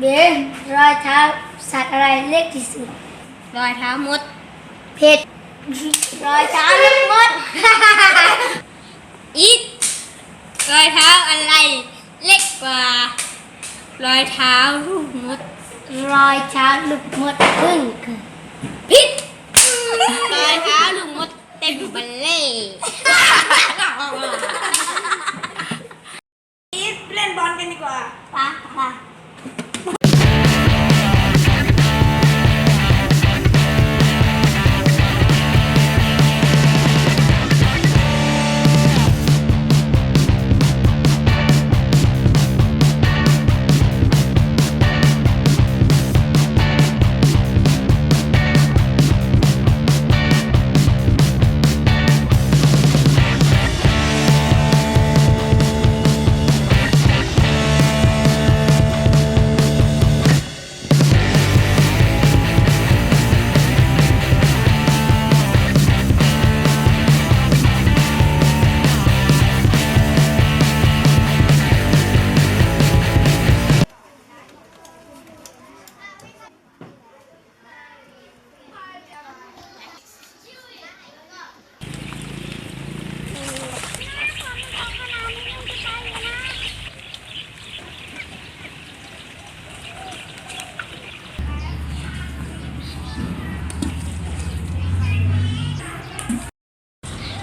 เบนรอยเท้าสัตว์อะไรเล็กที่สุด รอยเท้ามดเผ็ดรอยเท้าลูกมด อีทรอยเท้าอะไร เล็กกว่า รอยเท้าลูกมด รอยเท้าลูกมดพึ่งเกิดพิษรอยเท้าลูกมดเต็มบัลเล่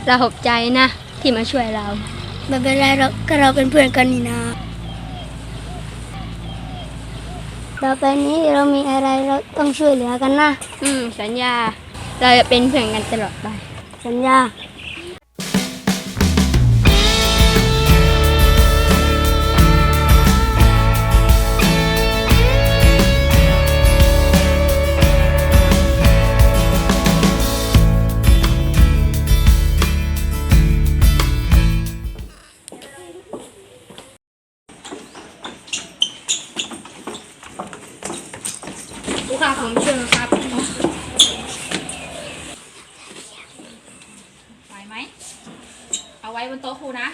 เราขอบใจนะ ที่มาช่วยเรา ไม่เป็นไรเราก็เราเป็นเพื่อนกันนี่นะต่อไปนี้เรามีอะไรเราต้องช่วยเหลือกันนะ อืม สัญญา เราจะเป็นเพื่อนกันตลอดไป สัญญา ผมเชื่อครับไหวไหม เอาไว้บนโต๊ะครูนะ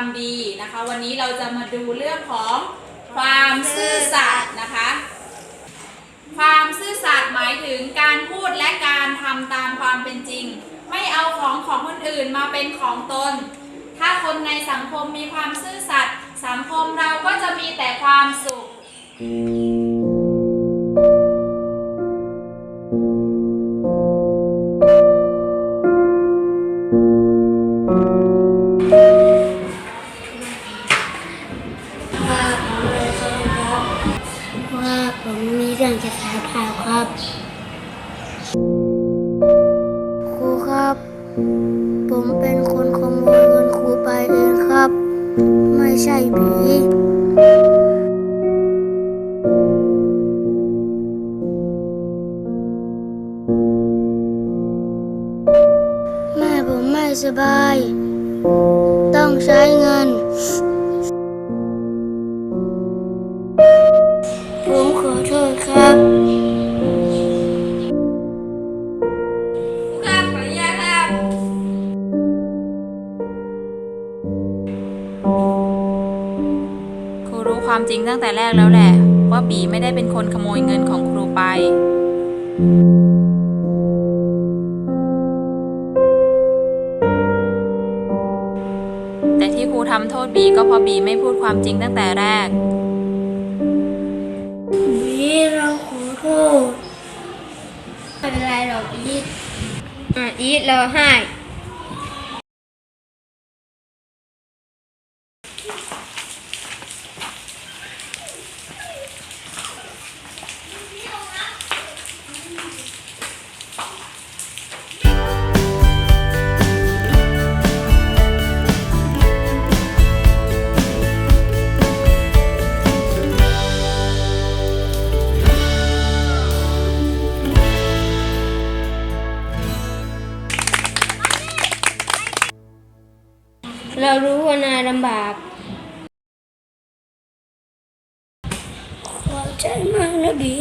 ความดีนะคะ วันนี้เราจะมาดูเรื่องของความซื่อสัตย์นะคะ ความซื่อสัตย์หมายถึงการพูดและการทำตามความเป็นจริง ไม่เอาของของคนอื่นมาเป็นของตน ถ้าคนในสังคมมีความซื่อสัตย์สังคมเราก็จะมีแต่ความสุข ผมมีเรื่องจะถามถามครับ ครูครับ ผมเป็นคนขโมยเงินครูไปเองครับ ไม่ใช่ผีสบาย ต้องใช้เงิน ความจริงตั้งแต่แรกแล้วแหละ ว่าบีไม่ได้เป็นคนขโมยเงินของครูไป แต่ที่ครูทำโทษบีก็เพราะบีไม่พูดความจริงตั้งแต่แรก บีเราขอโทษไม่เป็นไรหรอกอีทอะอีทเราให้ เรารู้ว่านายลำบากขอบใจมากนะบี